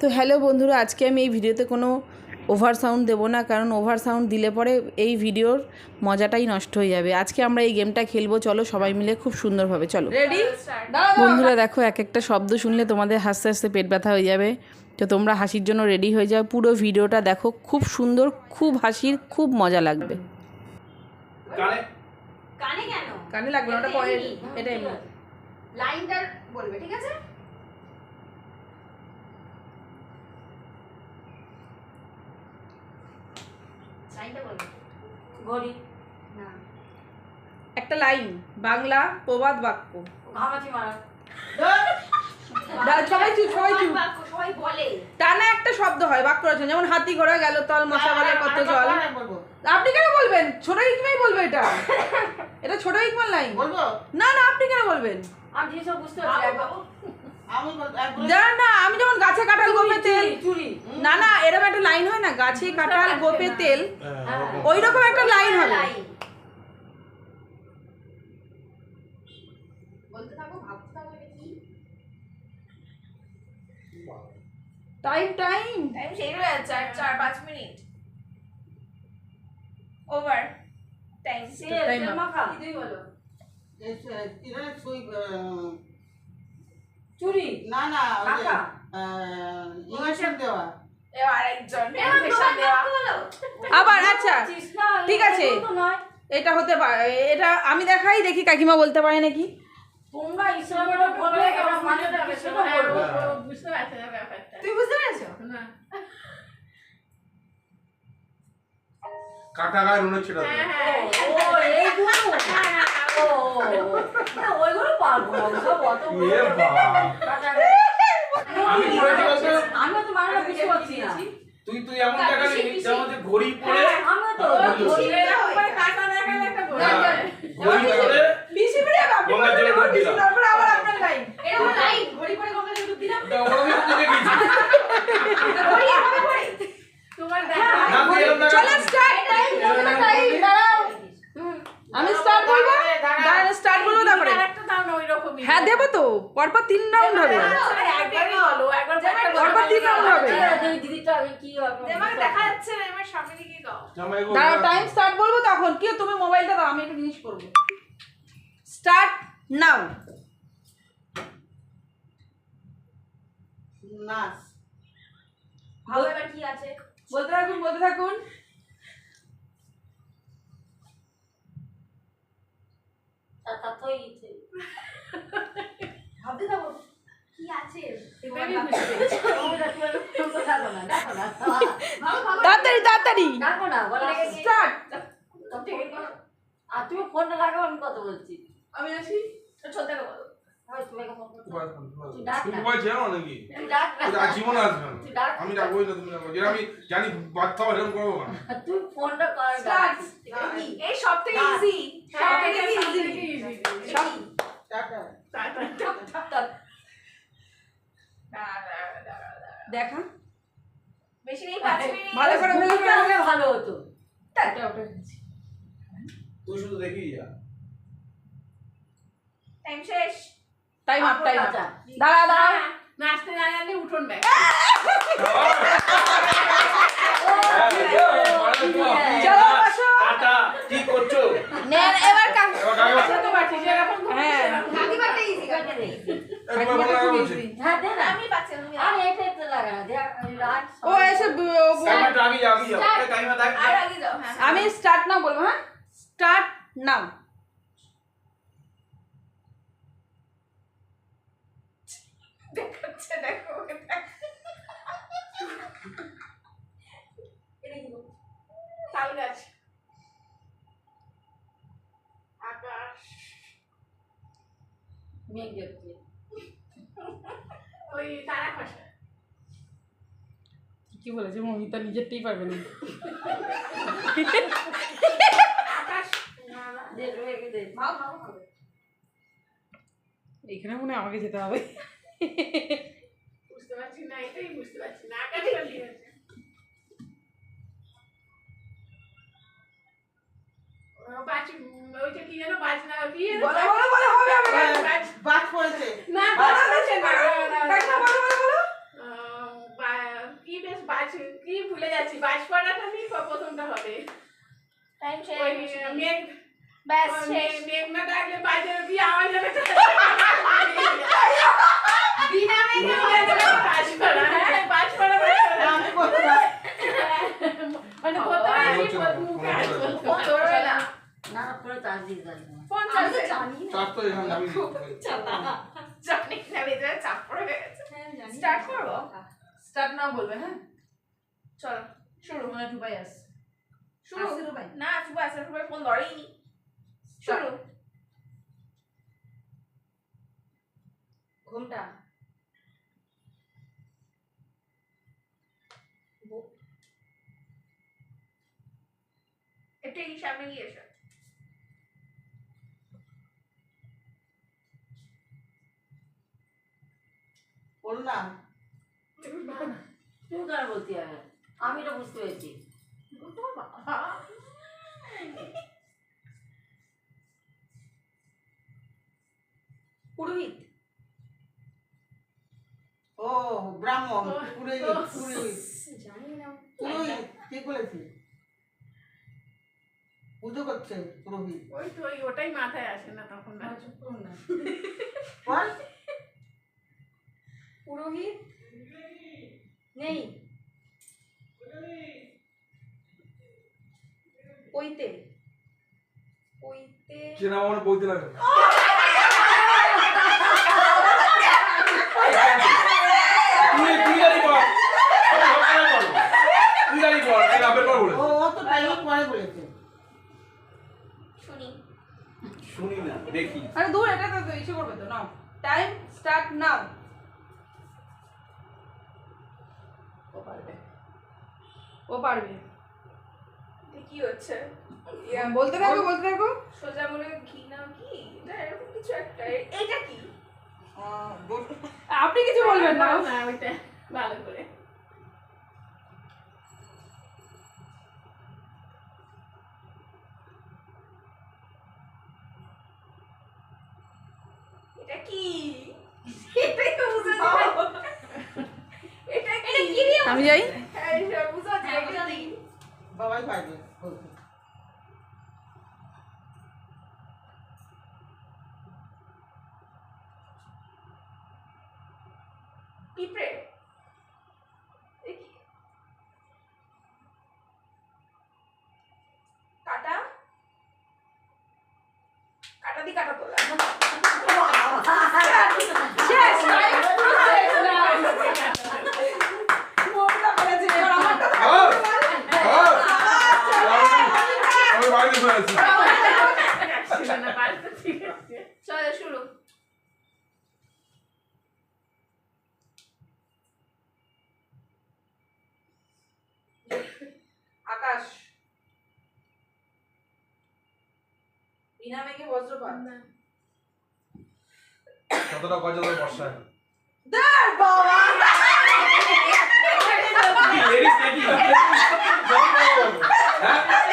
তো হ্যালো বন্ধুরা আজকে আমি এই ভিডিওতে কোনো ওভার সাউন্ড দেবো না কারণ ওভার সাউন্ড দিলে পরে এই ভিডিওর মজাটাই নষ্ট হয়ে যাবে। আজকে আমরা এই গেমটা খেলব চলো সবাই মিলে খুব সুন্দরভাবে চলো। রেডি বন্ধুরা দেখো এক একটা শব্দ শুনলে তোমাদের হাসতে হাসতে পেট ব্যথা হয়ে যাবে। তো তোমরা হাসির জন্য রেডি হয়ে যাও। পুরো ভিডিওটা দেখো খুব সুন্দর খুব হাসির খুব মজা লাগবে। কানে? কানে কেন? কানে লাগবে না, ওটা পরে এটা এমনি। লাইনটা বলবে ঠিক আছে? ঘড়ি না। একটা লাইন বাংলা প্রবাদ বাক্য। ঘামাচি মারা। সবাই চুপ সবাই চুপ। সবাই বলে। টানা একটা শব্দ হয় বাক্য রচনা। যেমন হাতি ঘোড়া গেল তল মশা বলে কত জল। আপনি কেন বলবেন? ছোট হিকমাই বলবে এটা। এটা ছোট হিকমার লাইন। বলব? না না আপনি কেন বলবেন? আমি বুঝতে পারছি আমি বল- না না আমি যেমন গাছে কাঁঠাল গোপে তেল না না এরকম একটা লাইন হয় না গাছে কাঁঠাল গোপে তেল। হ্যাঁ। ওই রকম একটা লাইন হবে। এটা টাইম টাইম টাইম শেষ হয়ে যাচ্ছে আর চার পাঁচ মিনিট। ওভার টাইম সে মাখা। তুই বলো? সুই, আহ, চুরি? না না ইঞ্জেকশন দেওয়া। আবার আচ্ছা ঠিক আছে। এটা হতে পারে এটা আমি দেখাই দেখি কাকিমা বলতে পারে নাকি। তোমরা ইসলামের বলবে এবার মানেটা কি সেটা বলব বুঝতে পারছে না ব্যাপারটা। তুই বুঝতে পেরেছ? না। কাটা গায়ে হ্যাঁ হ্যাঁ। ও ও না ওইগুলো পারব না ওসব অত এ বাবা কাটা আমি তো বুঝতে পারছি না তুই তুই এমন দেখালি যেমন যে ঘড়ি পরে আমিও তো বলছি। ধরি করে কাটা দেখালে একটা বলে হ্যাঁ, ঘড়ি পরে বেশি করে আপনি গঙ্গা বলবেন, জলে এবার ডুব বেশি, দিলাম। তারপরে আবার আপনার লাইন এরকম লাইন ঘড়ি করে গঙ্গা জলে দিলাম ওটা ওটা আমি ঘড়ি এভাবে তোমার দেখা চলো স্টার্ট টাইম টাইম দাঁড়াও আমি স্টার্ট বলব দাঁড়ান স্টার্ট বলব তারপরে। আরেকটা দাও না ওই রকমই হ্যাঁ দেবো তো। পরপর তিন রাউন্ড হবে। একবারই বলো। একবার পরপর তিন রাউন্ড হবে। দিদিটা আগে কি হবে আমাকে দেখা যাচ্ছে না এবার সামনে দিকে জামাই গো দাঁড়াও টাইম স্টার্ট বলব তখন। কি তুমি মোবাইলটা দাও আমি একটা জিনিস করব। স্টার্ট নাও নাচ। ভালো এবার কি আছে? বলতে থাকুন বলতে থাকুন তা তা তো ইচ্ছে ভাবতে থাকো কি আছে? তাড়াতাড়ি তাড়াতাড়ি। ডাকো না স্টার্ট আর তুমি ফোনটা লাগাও আমি কথা বলছি। আমি আসি? ছোট আমি ডাকবোই না তুমি আমি জানি বাচ্চা এরকম করব না। তুই ফোনটা এই সব থেকে ইজি টাটা। দেখা। বেশি নেই পাঁচ মিনিট। ভালো করে ভালো করে হলে ভালো হতো। ওটা ওটা তুই শুধু দেখি যা। টাইম শেষ। টাইম আপ টাইম আপ আচ্ছা। দাঁড়া দাঁড়া। হ্যাঁ, নাচতে না জানলে উঠোন ব্যাগ চলো টাটা নেন এবার কাক কাকে? তো পারছি যেরকম হ্যাঁ। কাকিমাটা ইজি কাকে ফোনে হ্যাঁ দে না। আমি পাচ্ছি আমি আরে এটা এটা লাগা না। ও এসে ব- ও- টাইমারটা আগে যাও আগে যাও। এই দেখ। আর আগে যাও হ্যাঁ। আমি স্টার্ট নাও বলব হ্যাঁ? Start now. দেখাচ্ছে দেখো তাল গাছ আকাশ মেঘ ওই তারা খসা। কি বলেছে মমিতা নিজেরটাই পারবে না। এখানে মনে হয় আমাকে যেতে হবে। বুঝতে পারছি না এটাই বুঝতে পারছি না আকাশটা ঠিক আছে বাজ ওইটা কি যেন বাজনা কি বলো বলো বলো হবে হবে বাজ বাজ পড়েছে। না বাজ বলো, না, না, না, না, বলো বলো বলো। আহ, বাজ কি ভুলে যাচ্ছি বাজপাড়াটা নিয়ে প্রথমটা হবে। টাইম শেষ। মেঘ ব্যাস শেষ। মেঘ না ডাকলে বাজে দিয়ে আওয়াজ হবে। বিনা মেঘে বাজপাড়া হ্যাঁ বাজপাড়া আমি কোথায় মানে কোথাও আমি ফোন তোর না না পরে দিয়ে যাবে ফোন চালাতে জানি চাপ তো এখানে আমি জানি না ভেতরে চাপ পড়ে গেছে স্টার্ট করব স্টার্ট নাও বলবে হ্যাঁ চলো শুরু মানে টুবাই আস শুরু টুবাই না শুভ আসলে শুভ ফোন ধরেইনি শুরু ঘুমটা একটু এই সামনে গিয়ে এসো বললাম তুমি কেন বলতে হবে আমি এটা বুঝতে পেরেছি। পুরোহিত। ও ব্রাহ্মণ পুরোহিত পুরোহিত। জানি না। পুরোহিত ঠিক বলেছি? পুজো করছে পুরোহিত। ওই তো ওই ওটাই মাথায় আসে না তখন। না চুপ করুন না। বল। পুরোহিত? নেই। পইতে পইতে চেনা আমার বলতে লাগে তুই তুই গাড়ি কর তুই গাড়ি কর তুই আপেল কর বলে ও ও তো টাইম পরে বলেছে শুনি শুনি না দেখি। আরে দূর এটা তো ইসে করবে তো নাও। টাইম স্টার্ট নাও ও পারবে। ও পারবে। এটা কি হচ্ছে? বলতে থাকো বলতে থাকো। সোজা মনে ঘি না কি? না এরকম কিছু একটা। এ- এইটা কি আপনি কিছু বলবেন না। না ওইটা ভালো করে এটা কি এটাই তো বুঝা যায় এটা কি এটা কি দিয়ে আমি যাই হ্যাঁ এটা বুঝা যায় বুঝা যায় বাবাই পারবে বলতে পিঁপড়ে কাটা কাটা দি কাটা তোলা শেষ time পুরো শেষ মোটা করেছে এবার আমারটা তো হ্যাঁ হ্যাঁ আমি বাইরে চলে ঠিক আছে শুরু। আকাশ। বিনা মেঘে বজ্রপাত। কতটা গজা ধরে বর্ষায়? বাবা! কি লেডিস নাকি? হ্যাঁ?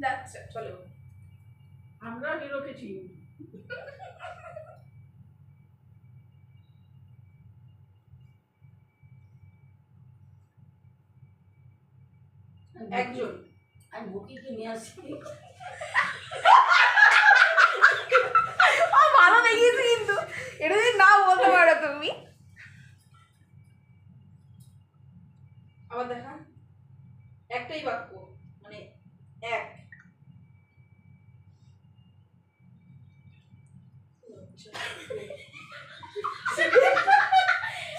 যাচ্ছে চলো। আমরা হিরোকে চিনি। একজন। আমি বুকিকে নিয়ে আসি ভালো দেখিয়েছে কিন্তু। এটা যদি না বলতে পারো তুমি। আবার দেখা একটাই বাক্য মানে এক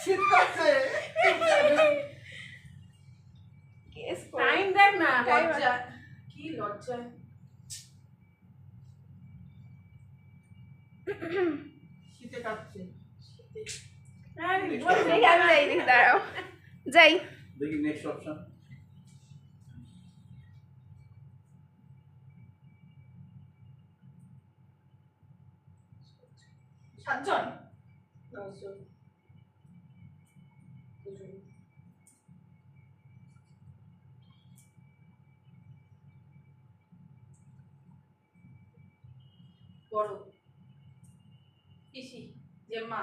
শীত করছে কেস টাইম দেখ না লজ্জা কি লজ্জা শীতে কাঁপছে হ্যাঁ, দেখি আমি যাই দেখি দাঁড়াও যাই দেখি নেক্সট অপশন সাতজন? বড়। পিসি জেম্মা।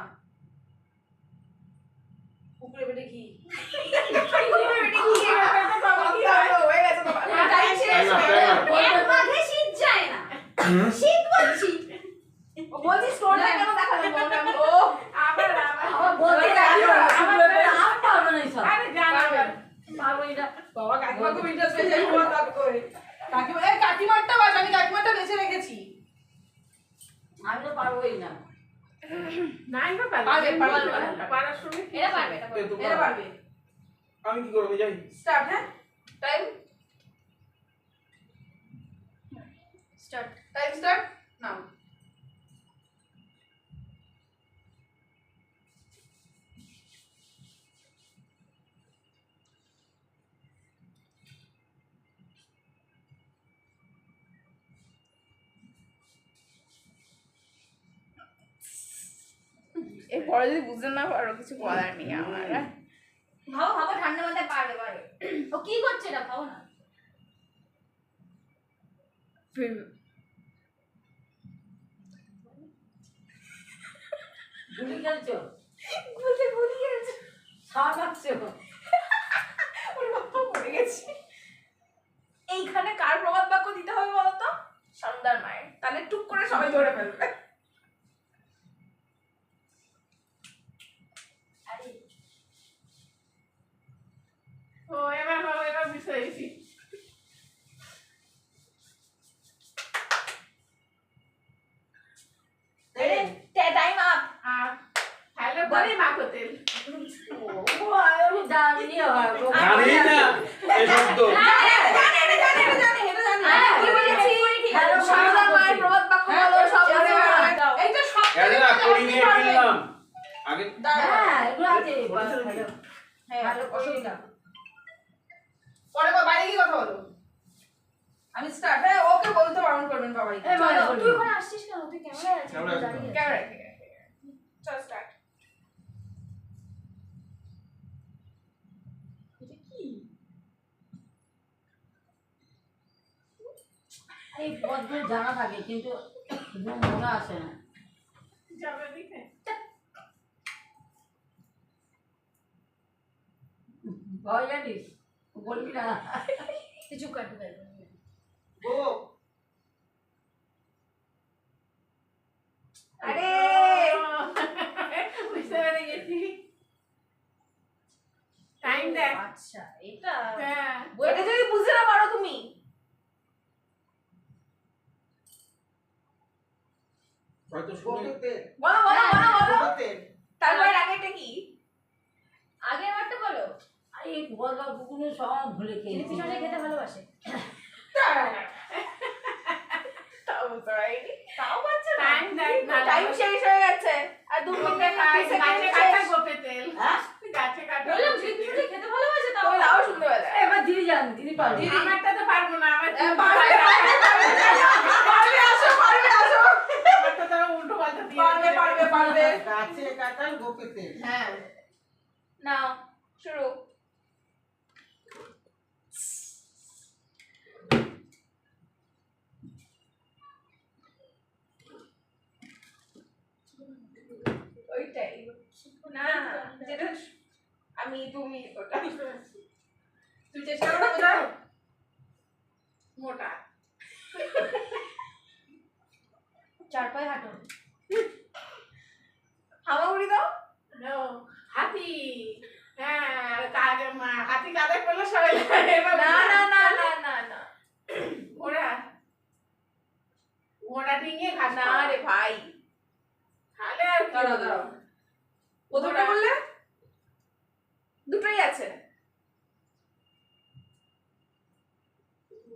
পুকুরে বেটে কাকিমারটা বাজ আমি কাকিমারটা বেছে রেখেছি আমি তো পারবোই না। আমি কি করব যাই। স্টার্ট হ্যাঁ? Time start time start now. এরপরে যদি বুঝতে না পারো কিছু বলার নেই আমার। ভাবো ভাবো ঠান্ডা মাথায় পারবে পারবে ও কি করছে এটা পাবো না। গুলি খেলছো বলতে ভুলে গেছে সার কাটছো ওর বাবা পড়ে গেছে। এইখানে কার প্রবাদ বাক্য দিতে হবে বলতো? সন্ধ্যার মায়ের। তাহলে টুক করে সবাই ধরে ফেলবে আরে ও এবার বাবা এবার বিষয় এসি টাইম আপ আর তাহলে বলি মাখো তেল আমি জানি হয় জানি না এই শব্দ জানে এটা জানে এটা জানে এটা জানে হ্যাঁ, কি বলেছি হ্যালো, সন্ধ্যার মায়ের প্রবাদ বাক্য বলো সব বলে এইটা সব এটা না করি দিয়ে কিনলাম আগে হ্যাঁ এগুলো আছে হ্যাঁ হ্যালো, অসুবিধা পরে বা বাইরে গিয়ে কথা বলো আমি স্টার্ট হ্যাঁ ওকে বলতে বারণ করবেন বাবাই এই বাবা, চলো, বলি। তুই ওখানে আসছিস কেন তুই ক্যামেরায় আছিস ক্যামেরায় আছি। দাঁড়িয়ে ক্যামেরা ঠিক আছে চল স্টার্ট এই পদগুলো জানা থাকে কিন্তু এগুলো মনে আসে না যাবে দিতে ভয় জানিস বলবি না কিছু কাটবে ও আরে বুঝতে পেরে গেছি টাইম দেখ আচ্ছা এটা হ্যাঁ এটা যদি বুঝতে না পারো তুমি হয়তো শুনে গোপে তেল বলো বলো বলো বলো গোপে তারপরে আগেটা কি? আগে আমারটা বলো। আরে এই গলবা সব ভুলে খেয়েছি। খেতে ভালোবাসে। তাও তো তাও পাচ্ছে না। টাইম শেষ হয়ে গেছে। আর দু মিনিটে খাই গাছে কাটা গোপে তেল। হ্যাঁ? গাছে কাটা বললাম তেল। খেতে ভালোবাসে তাও। তাও শুনতে পেলে এবার দিদি যান দিদি পারব না আমার পারবে পারবে পারবে আসো পারবে আসো আমারটা তো উল্টো পাল্টা দিয়ে পারবে পারবে পারবে গাছে কাটার গোপে তেল হ্যাঁ নাও শুরু ওইটাই না যেটা আমি তুমি ওটা তুই চেষ্টা করো বোঝাও মোটা চার পায়ে হাঁটো হামাগুড়ি দাও No, হাতি হ্যাঁ কাজে মা- হাতি কাঁধে করলে সবাই এবার না না না না না না ওরা ওরা ডিঙিয়ে ঘাস না রে ভাই তাহলে আর কি দাঁড়াও হবে? দাঁড়াও প্রথমটা বললে দুটোই আছে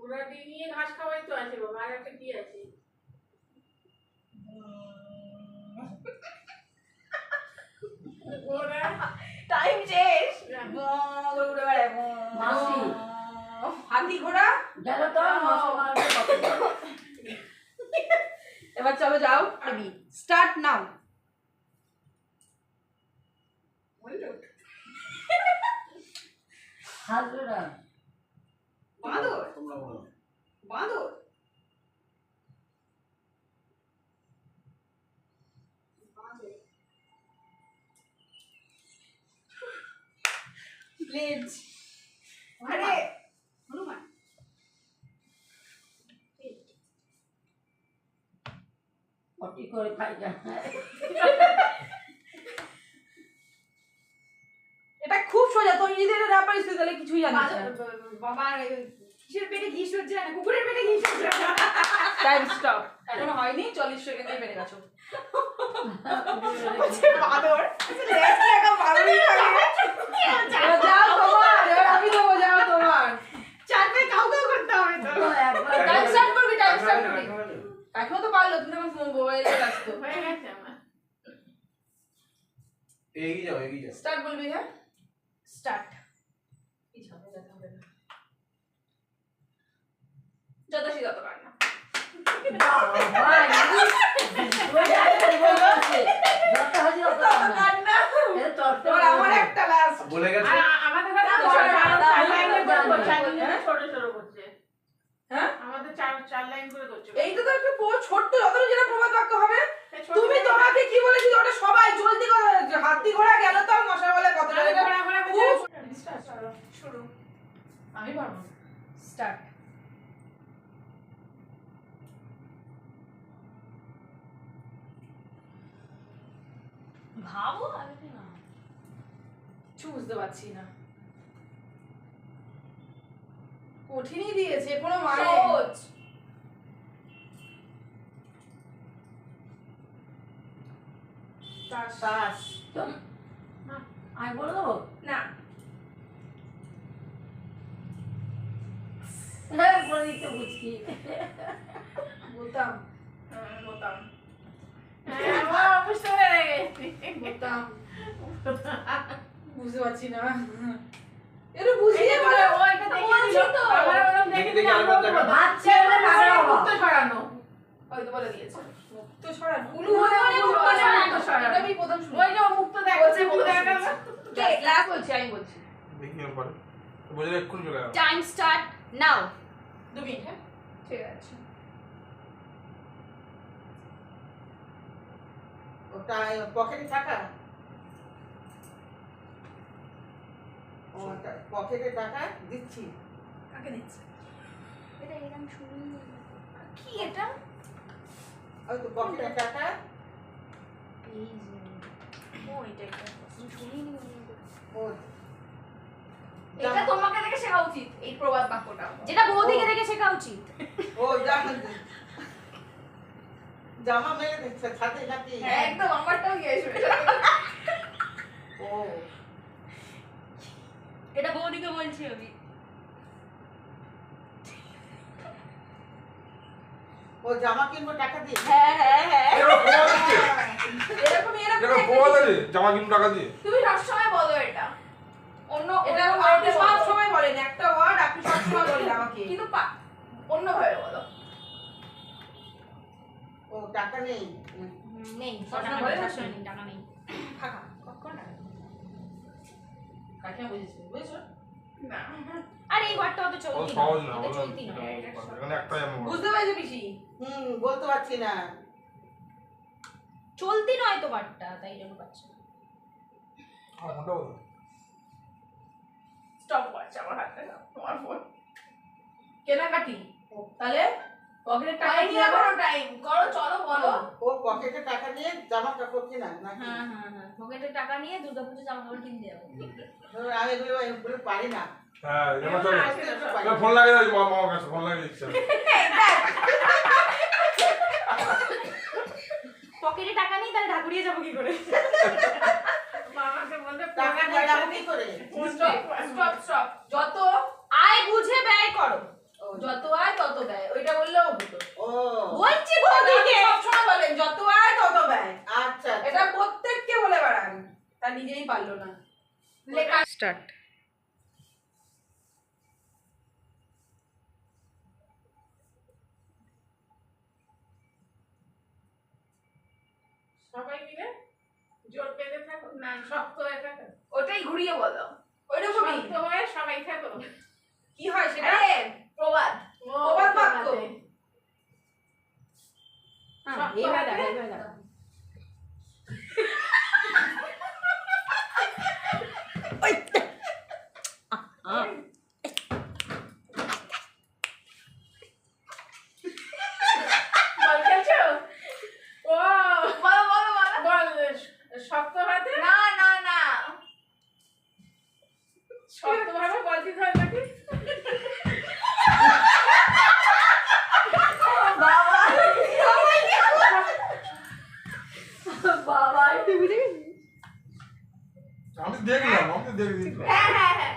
ওরা ডিঙিয়ে ঘাস খাওয়াই তো আছে বাবা আর একটা কি আছে ওরা টাইম শেষ না। ব করে উড়ে বেড়ায় ব। মাসি। হাতি ঘোড়া গেল তো মশা মারবে কত এবার চলো যাও আবি স্টার্ট নাও বলল হাসবে না বাঁদর তোমরা বলো বাঁদর বাঁদর লেজ আরে হনুমান। পটি করে খাই না। এটা খুব সোজা তুই যদি এটা না পারিস তাহলে কিছুই জানিস না। বাবা কিসের পেটে ঘি সরছে না কুকুরের পেটে ঘি সরছে। না টাইম স্টপ এখনও হয়নি চল্লিশ সেকেন্ডে পেরে গেছো। হচ্ছে বাঁদর। লাগা বাঁদরই এবার যাও তোমার এবার আমি দেবো যাও তোমার চারটে কাউ কাউ করতে হবে তো তো একবার টাইম স্টার্ট করবি টাইম স্টার্ট করবি এখনও তো পারল তুমি তখন মোবাইলে ব্যস্ত হয়ে গেছে আমার এগিয়ে যাও এগিয়ে যাও। স্টার্ট বলবি হ্যাঁ? স্টার্ট যত সে তত কান্না যত আমার একটা লাস্ট বলে গেছে? আমাদের তো চার- না, চার না, লাইন না, করে না, করছে, না, একজন? ছোট ছোট করছে। হ্যাঁ? আমাদের চার চার লাইন করে করছে। এইটা তো একটা ছোট্ট যতটা যেটা প্রবাদ বাক্য হবে। তুমি তোমাকে কি বলেছি ওটা সবাই চলতি কথা হাতি ঘোড়া গেল তো আর মশা বলে কত ঘোড়া, ঘোড়া, ঘোড়া, শুরু। আমি পারব স্টার্ট ভাবো আগে না। কিছু বুঝতে পারছি না। কঠিনই দিয়েছে কোনো মানে। তাস তো আমি বলে দেবো না হ্যাঁ বলে দিতে বুঝছি বলতাম হুম, বলতাম হ্যাঁ, ও বুঝতে পেরে গেছি। বলতাম বুঝতে পারছি না একটু বুঝিয়ে বলো ও এটা দেখে তো। আবার ওরম দেখে দেখি, তো দেখা। বলব। ভাবছে বলে বলে হব। মুক্ত ছড়ানো। হয়তো বলে দিয়েছে তো ছড়ান উলু মুক্ত ছড়ানো। এটা আমি প্রথম শুনি ওই যে মুক্ত বলছে মুক্ত মুক্ত দেখা গেল। কে? লাস্ট বলছি আমি বলছি। দেখি আমি পারে। এক্ষুনি চলে গেল টাইম স্টার্ট নাও দু মিনিট হ্যাঁ? ঠিক আছে। ওটা পকেটে টাকা পকেটে টাকা দিচ্ছি। কাকে দিচ্ছে? এটা এরকম কি এটা? ওই তো পকেটে টাকা। ও এটা এটা শুনিনি ও এটা তোমাকে দেখে শেখা উচিত এই প্রবাদ বাক্যটা। যেটা বৌদিকে দেখে শেখা উচিত। ও জামা জামা মেলে দিচ্ছে ছাদে নাকি? হ্যাঁ একদম আমারটাও গিয়েছে ও। এটা বৌদিকে বলছি আমি। ও জামা কিনবো টাকা দিয়ে? হ্যাঁ হ্যাঁ হ্যাঁ। এরকম এরকম এরকম প্রবাদ জামা কিনু টাকা দিয়ে। তুমি সবসময় বলো এটা। অন্য এটা আপনি ভাবে সব সময় বলেন একটা ওয়ার্ড আপনি সব সময় বলেন আমাকে। কিন্তু পা- অন্য ভাবে বলো। ও টাকা নেই। নেই সবসময় নেই, নেই, টাকা নেই। ফাঁকা কখন টাকা কাকে বুঝেছি বুঝেছ? না আর এই ওয়ার্ডটা অত চলতি না না চলতি না। বুঝতে পেরেছ পিসি? হুম বলতে পারছি না। চলতি নয় তো ওয়ার্ডটা তাই জন্য পাচ্ছি না। স্টপ ওয়াচ আমার হাতে তোমার ফোন কেনাকাটি? তাহলে পকেটের টাকা টাইম নিয়ে করো টাইম করো চলো বলো। ও। পকেটে টাকা নিয়ে জামা কাপড় কিনা নাকি? হ্যাঁ হ্যাঁ হ্যাঁ। পকেটের টাকা নিয়ে দুর্গাপুজো জামা কাপড় কিনতে যাব। আমি এগুলো এগুলো পারি না। হ্যাঁ ফোন লাগিয়ে দাও মামা কাছে ফোন লাগিয়ে দিচ্ছে পকেটে টাকা নেই তাহলে ঢাকুরিয়ে যাব কি করে? যত আয় বুঝে ব্যয় করো। ও, যত আয় তত ব্যয়। ওইটা বললেও হতো। ও। বলছি বৌদিকে সবসময় বলেন যত আয় তত ব্যয়। আচ্ছা এটা প্রত্যেককে বলে বেড়ান। তা নিজেই পারল না। লেখা স্টার্ট সবাই মিলে জোর পেতে থাকো। না শক্ত হয়ে থাকো। ওটাই ঘুরিয়ে বলো। ওইরকমই। শক্ত হয়ে সবাই থাকো। কি হয় সেটা? প্রবাদ। প্রবাদ বাক্য। হ্যাঁ, এইভাবে দেখো, এইভাবে দেখো। বল খেলছো ও বলো বলো বলো বল শক্ত হাতে না না না শক্ত ভাবে বল দিতে হয় নাকি বাবা আমি দেখলাম আমি তো দেখে দিলাম হ্যাঁ হ্যাঁ হ্যাঁ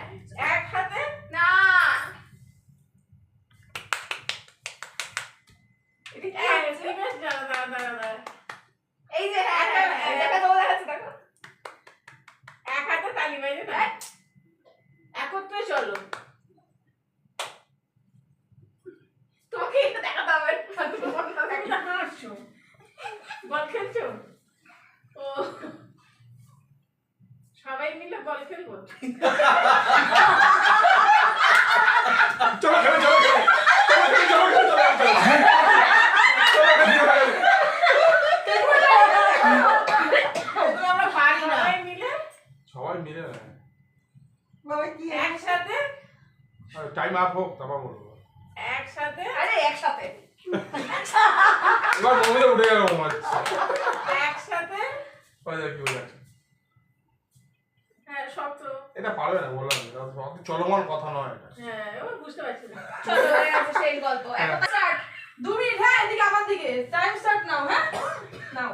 এক হাতে না এক, ঠিক আছে, দাঁড়া, দাঁড়া, দাঁড়া, দাঁড়া। এই যে হ্যাঁ হ্যাঁ হ্যাঁ, দেখা তোমার দেখাচ্ছে দেখো এক হাতে তালি বাজে না একত্রে চলো তোমাকে এটা দেখাতে হবে না, তোমার কথা দেখাতে একটা হাসছো বল খেলছো ও সবাই মিলে বল খেলব চলো খেলে চলো খেলে চলো খেলে চলো খেলে চলো চলো চলো তো আমরা পারি না সবাই মিলে সবাই মিলে না বাবা কি একসাথে? টাইম আপ হোক তারপর বলব। একসাথে? আরে একসাথে। এবার মমিতা উঠে গেল মনে একসাথে? দেখ কি হয়ে যাচ্ছে। হ্যাঁ সব তো। এটা পারবে না বললাম। চলমান কথা নয় এটা। হ্যাঁ এবার বুঝতে পারছি না। চলো হয়ে গেছে শেষ গল্প। এখন স্টার্ট দু মিনিট হ্যাঁ এদিকে আমার দিকে। টাইম স্টার্ট নাও হ্যাঁ? নাও।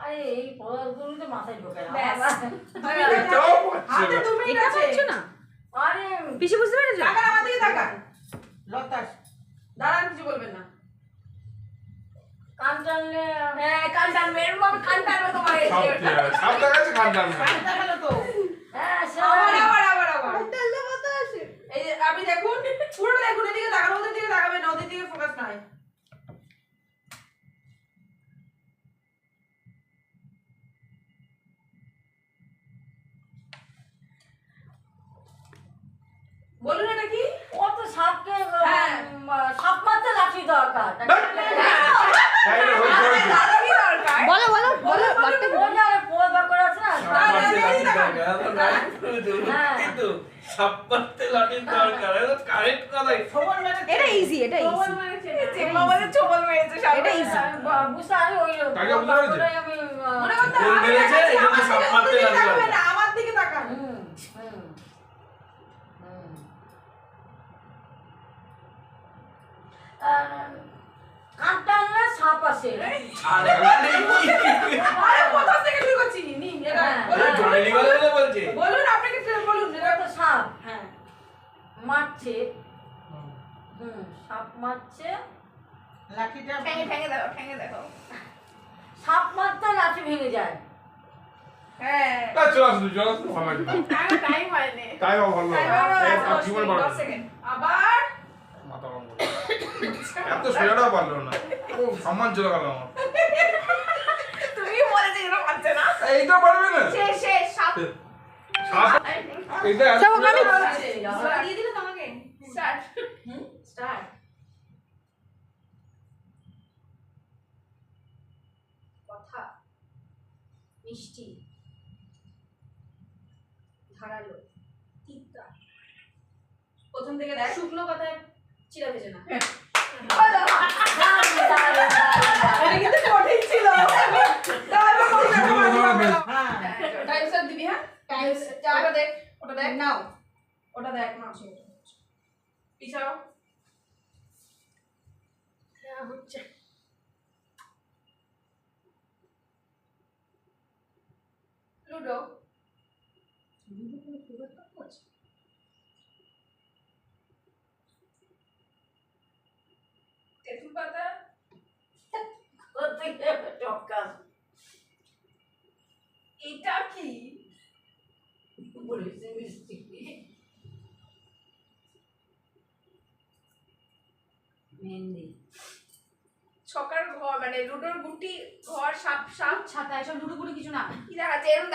আরে এই পদার্থগুলো তো মাথায় ঢোকে না। ব্যাস। এটাও পাচ্ছে হাতে দু মিনিট আছে না? আরে পিসি বুঝতে পেরেছ? তাকান আমার দিকে তাকান। লতাস দাঁড়ান কিছু বলবেন না। কান টানলে হ্যাঁ কান টানবে এরকম কান টানবে তোমার সাপ দিয়ে- সাপ দেখাচ্ছে খান টান না দেখাল তো হ্যাঁ সে আবার আবার আবার আবার এই যে আপনি দেখুন পুরো দেখুন এদিকে তাকান ওদের দিকে তাকাবেন না ওদের দিকে ফোকাস নয় বলুন এটা কি ও তো সাপকে হ্যাঁ। সাপ মারতে লাঠি দরকার হ্যাঁ, এটা হয়েছে, হয়েছে। দাদা কি দরকার বলো বলো বলো ওয়ার্ডটা ও যে আরে পোয়া আছে না হ্যাঁ কিন্তু সাপ মারতে লাঠির দরকার এটা কারেক্ট কথাই খবর মেরে এটা ইজি এটা প্রবল ইজি মারেছে চোবল এটা easy। বুঝতে আমি ওই আমি মনে করতে আমি সাপ মারতে দিকে লাগল। তাকাবেন না, আমার দিকে তাকান হুম, হুম, হুম। আহ, কান সাপ আসে আরে আরে কোথা থেকে শুরু করছি নিন এটা হ্যাঁ, বলছে। বলুন আপনাকে বলুন এটা তো সাপ হ্যাঁ। মারছে। হুম। সাপ মারছে। লাঠিটা ঠেঙে ঠেঙে দেখো ঠেঙে দেখো সাপ মারতে লাঠি ভেঙে যায়। হ্যাঁ। আবার। এত সোজাটাও পারল না। সম্মান চলে গেল আমার। তুমি বলেছে এরকম পাচ্ছে না। এইটা পারবে না? শেষ শেষ সাত সাপ? এইটা এত সব আমি- দিয়ে দিলে তোমাকে? স্টার্ট। স্টার্ট। কথা। মিষ্টি। ধারালো। তিক্তা প্রথম থেকে দেখ। শুকনো কথায় চিরা ভেজে না। ওটা দেখ নাও পিছাও হচ্ছে লুডো। এটা কি? বলেছে ছকার ঘর মানে লুডোর গুটি ঘর সাপ সাপ। ছাতা এসব লুডো গুটি কিছু না। কি দেখাচ্ছে? এরকম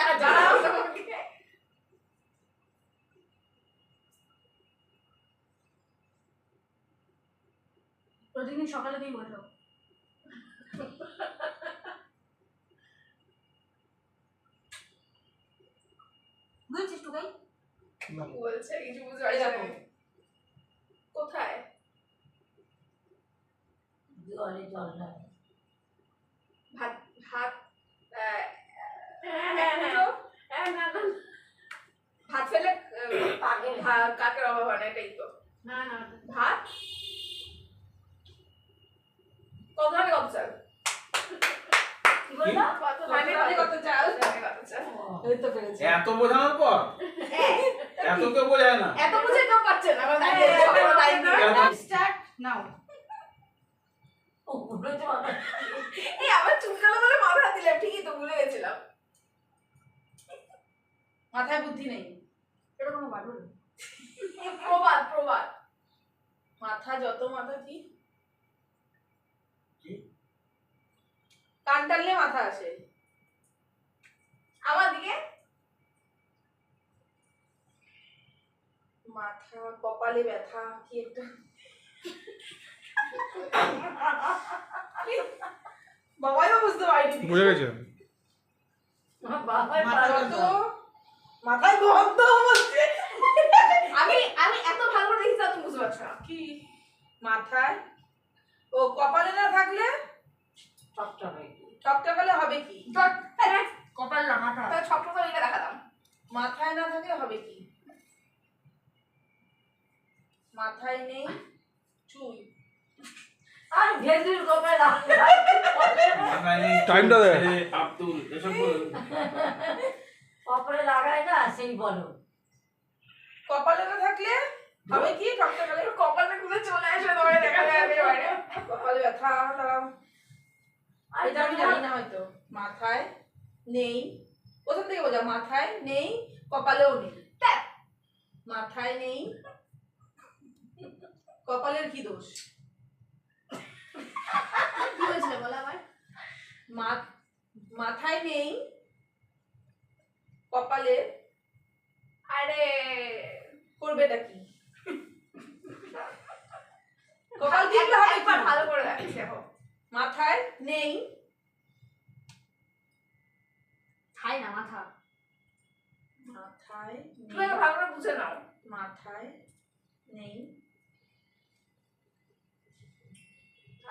প্রতিদিন সকালে তুই বলল বুঝেছিস টুকাই? বলছে কিছু বুঝতে পারছি। কোথায়? জলে জল লাগে ভাত ভাত হ্যাঁ, হ্যাঁ, হ্যাঁ, না, না, ভাত ফেলে কাকের অভাব হয় না এটাই তো। না, না, ভাত? কত ধানে কত চাল কি বলল কত ধানে কত চাল ধানে কত চাল এই তো পেরেছি এত বোঝানোর পর? এত কেউ বোঝায় না? এত বুঝে কেউ পাচ্ছে না। স্টার্ট নাও তো হবে। এই আবার চুপকালো বলে মাথা দিলাম ঠিকই তো ভুলে গেছিলাম। মাথায় বুদ্ধি নেই। এটা কোনো এই প্রবাদ প্রবাদ। মাথা যত মাথা কি কান টানলে মাথা আসে। আমার দিকে। মাথা কপালে ব্যথা কি একটা। বাবাই বুঝতে পারিনি। বুঝে গেছে? মাথায় গন্ধ হচ্ছে। আমি আমি এত ভালো করে দেখি তুমি বুঝতে পারছ কি? মাথায়। ও কপালে না থাকলে হবে কি? কপাল লাগাটা তাহলে ছকটা তো এটা দেখাতাম মাথায় না থাকলে হবে কি? মাথায় নেই চুল। আর ভেজির কপাল টাইমটা দেখ। আব্দুল এসব কপালে লাগায় না সেই বলো। কপালে না থাকলে হবে কি? টকটকালে কপালটা খুলে চলে তোমাকে দেখা বাইরে কপালে ব্যথা এটা আমি জানি না হয়তো। মাথায় নেই। প্রথম থেকে বোঝা মাথায় নেই কপালেও নেই। মাথায় নেই কপালের কি দোষ? কি হয়েছিল বলো আবার? মাথায় নেই কপালে আরে! করবেটা কি? কপাল কিনলে হবে একবার ভালো করে দেখো। নেই। খাই না মাথা মাথায় তুমি ভালো করে বুঝে নাও। মাথায় নেই।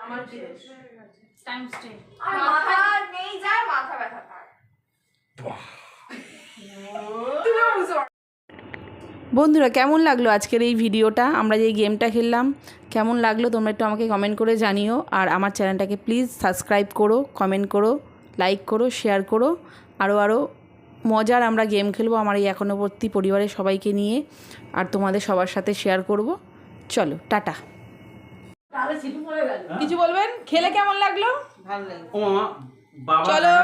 আমার কি দোষ টাইম স্টে মাথা নেই যায় মাথা ব্যথা পায়। বন্ধুরা কেমন লাগল আজকের এই ভিডিওটা? আমরা যে গেমটা খেললাম কেমন লাগল তোমরা একটু আমাকে কমেন্ট করে জানিও। আর আমার চ্যানেলটাকে প্লিজ সাবস্ক্রাইব করো কমেন্ট করো লাইক করো শেয়ার করো। আরও আরও মজার আমরা গেম খেলব আমার এই এখনোবর্তী পরিবারের সবাইকে নিয়ে। আর তোমাদের সবার সাথে শেয়ার করব। চলো টাটা। কিছু বলবেন? খেলে কেমন লাগল? ভালো লাগে ও মামা বাবা চলো।